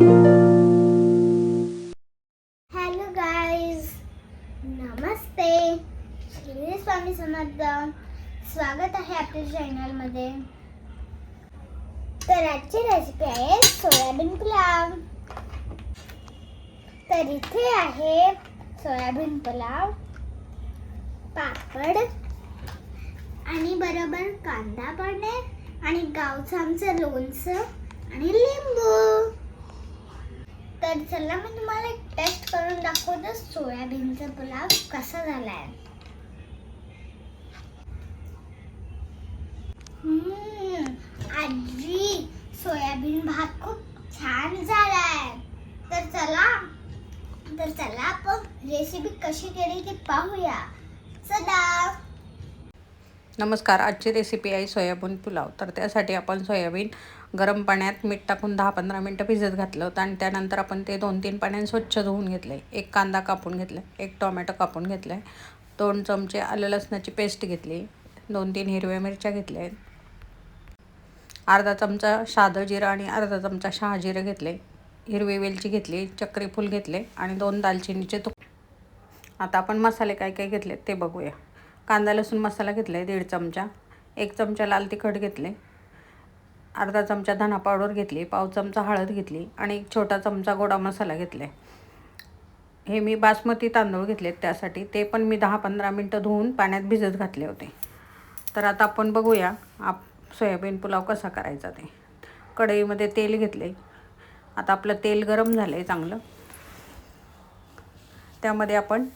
Hello guys नमस्ते श्री स्वामी समर्थ. स्वागत आहे आपल्या चॅनलमध्ये तर आजची रेसिपी आहे सोयाबीन पुलाव. तर इथे आहे सोयाबीन पुलाव पापड आणि बरोबर कांदा पण आणि गावचं आमचं लोणचं आणि लिंबू. चला मी तुम्हाला एक टेस्ट करून दाखवतो. सोयाबीनचा पुलाव कसा झालाय. हम्म, आजी सोयाबीन भात खूप छान झालाय. तर चला तर चला आपण रेसिपी कशी केली ती पाहूया. चला. नमस्कार आजची रेसिपी आहे सोयाबीन पुलाव. तर त्यासाठी आपण सोयाबीन गरम पाण्यात मीठ टाकून दहा पंधरा मिनटं भिजत घातलं होतं आणि त्यानंतर आपण ते दोन तीन पाण्याने स्वच्छ धुवून घेतले एक कांदा कापून घेतला एक टोमॅटो कापून घेतला आहे दोन चमचे आलं लसणाची पेस्ट घेतली दोन तीन हिरव्या मिरच्या घेतल्या आहेत अर्धा चमचा साधं जिरं आणि अर्धा चमचा शहाजिरं घेतले हिरवी वेलची घेतली चक्रीफूल घेतले आणि दोन दालचिनीचे तुक आता आपण मसाले काय काय घेतले ते बघूया. कांदा लसूण मसाला घेतला आहे दीड चमचा. एक चमचा लाल तिखट घेतले अर्धा चमचा धना पावडर घेतली पाव चमचा हळद घेतली आणि एक छोटा चमचा गोडा मसाला घेतला हे मी बासमती तांदूळ घेतलेत त्यासाठी. ते पण मी दहा पंधरा मिनटं धुवून पाण्यात भिजत घातले होते. तर आता आपण बघूया आप सोयाबीन पुलाव कसा करायचा ते. कढईमध्ये तेल घेतले आता आपलं तेल गरम झालं आहे चांगलं. त्यामध्ये आपण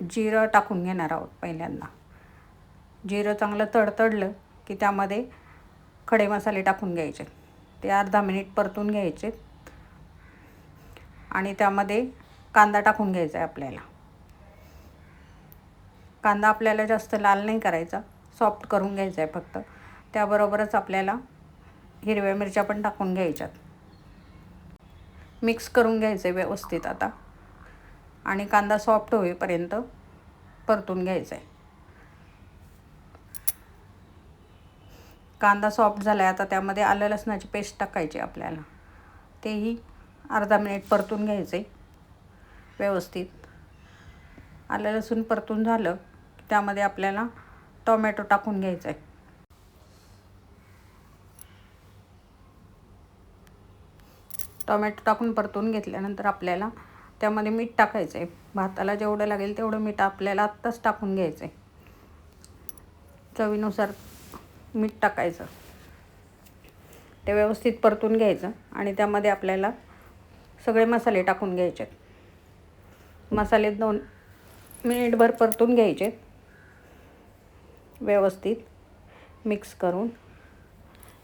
जिरं टाकून घेणार आहोत पहिल्यांदा. जिरं चांगलं तडतडलं की त्यामध्ये खडे मसाले टाकून घ्यायचे. ते अर्धा मिनिट परतून घ्यायचे. आणि त्यामध्ये कांदा टाकून घ्यायचा आहे आपल्याला. कांदा आपल्याला जास्त लाल नाही करायचा सॉफ्ट करून घ्यायचा आहे फक्त. त्याबरोबरच आपल्याला हिरव्या मिरच्या पण टाकून घ्यायच्यात. मिक्स करून घ्यायचं आहे व्यवस्थित आता. आणि कांदा सॉफ्ट होईपर्यंत परतून घ्यायचा आहे कांदा सॉफ्ट झाला आहे आता त्यामध्ये आलं लसणाची पेस्ट टाकायची आपल्याला. तेही अर्धा मिनिट परतून घ्यायचे व्यवस्थित. आलं लसूण परतून झालं की त्यामध्ये आपल्याला टोमॅटो टाकून घ्यायचं आहे टोमॅटो टाकून परतून घेतल्यानंतर आपल्याला त्यामध्ये मीठ टाकायचं आहे भाताला जेवढं लागेल तेवढं मीठ आपल्याला आत्ताच टाकून घ्यायचं आहे चवीनुसार मीठ टाकायचं. ते व्यवस्थित परतून घ्यायचं आणि त्यामध्ये आपल्याला सगळे मसाले टाकून घ्यायचे. मसाले दोन मिनिटभर परतून घ्यायचे. व्यवस्थित मिक्स करून.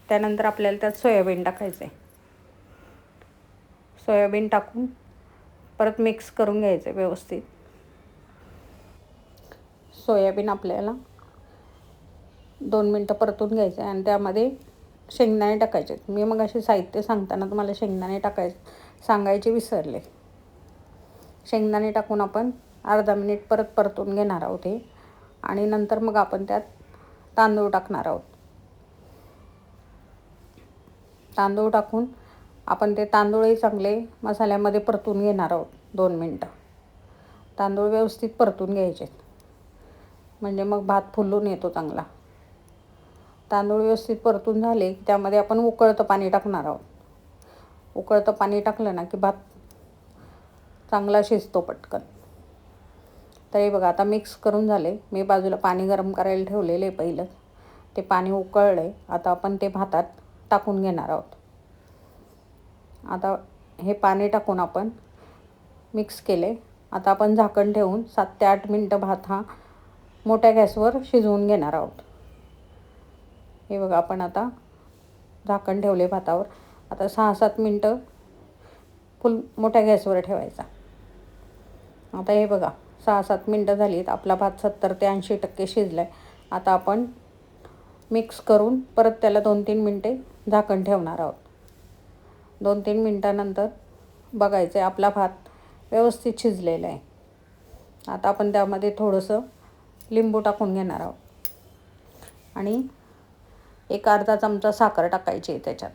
त्यानंतर आपल्याला त्यात सोयाबीन टाकायचं आहे सोयाबीन टाकून परत मिक्स करून घ्यायचं व्यवस्थित. सोयाबीन आपल्याला दोन मिनटं परतून घ्यायचं आहे आणि त्यामध्ये शेंगदाणे टाकायचे मी मग असे साहित्य सांगताना तुम्हाला शेंगदाणे टाकाय सांगायचे विसरले. शेंगदाणे टाकून आपण अर्धा मिनिट परत परतून घेणार आहोत हे. आणि नंतर मग आपण त्यात तांदूळ टाकणार आहोत. तांदूळ टाकून आपण ते तांदूळही चांगले मसाल्यामध्ये परतून घेणार आहोत दोन मिनटं. तांदूळ व्यवस्थित परतून घ्यायचे म्हणजे मग भात फुलून येतो चांगला. तांदूळ व्यवस्थित परतून झाले की त्यामध्ये आपण उकळतं पाणी टाकणार आहोत. उकळतं पाणी टाकलं ना की भात चांगला शिजतो पटकन. तरी बघा आता मिक्स करून झाले. मी बाजूला पाणी गरम करायला ठेवलेले पहिलं. ते पाणी उकळलं आहे आता आपण ते भातात टाकून घेणार आहोत. आता हे पाणी टाकून आपण मिक्स केले. आता आपण झाकण ठेवून सात ते आठ मिनटं भात हा मोठ्या गॅसवर शिजवून घेणार आहोत. हे बघा आपण आता झाकण ठेवले भातावर. आता सहा सात मिनटं फुल मोठ्या गॅसवर ठेवायचा. आता हे बघा सहा सात मिनटं झालीत. आपला भात सत्तर ते ऐंशी टक्के शिजला आहे आता आपण मिक्स करून परत त्याला दोन तीन मिनटे झाकण ठेवणार आहोत. दोन तीन मिनटानंतर बघायचं आहे. आपला भात व्यवस्थित शिजलेला आहे. आता आपण त्यामध्ये थोडंसं लिंबू टाकून घेणार आहोत. आणि एक अर्धा चमचा साखर टाकायची आहे त्याच्यात.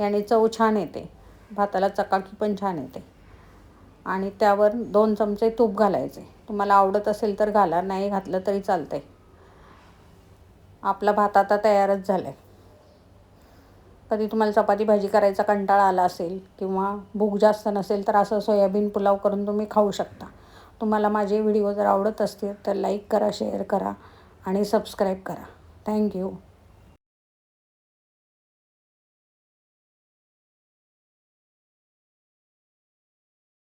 याने चव छान येते. भाताला चकाकी पण छान येते. आणि त्यावर दोन चमचे तूप घालायचे. तुम्हाला आवडत असेल तर घाला नाही घातलं तरी चालतंय. आपला भात आता तयारच झाला आहे कधी तुम्हाला चपाती भाजी करायचा कंटाळा आला असेल किंवा भूक जास्त नसेल तर असं सोयाबीन पुलाव करून तुम्ही खाऊ शकता. तुम्हाला माझे व्हिडिओ जर आवडत असतील तर लाईक करा शेअर करा आणि सबस्क्राईब करा. थँक्यू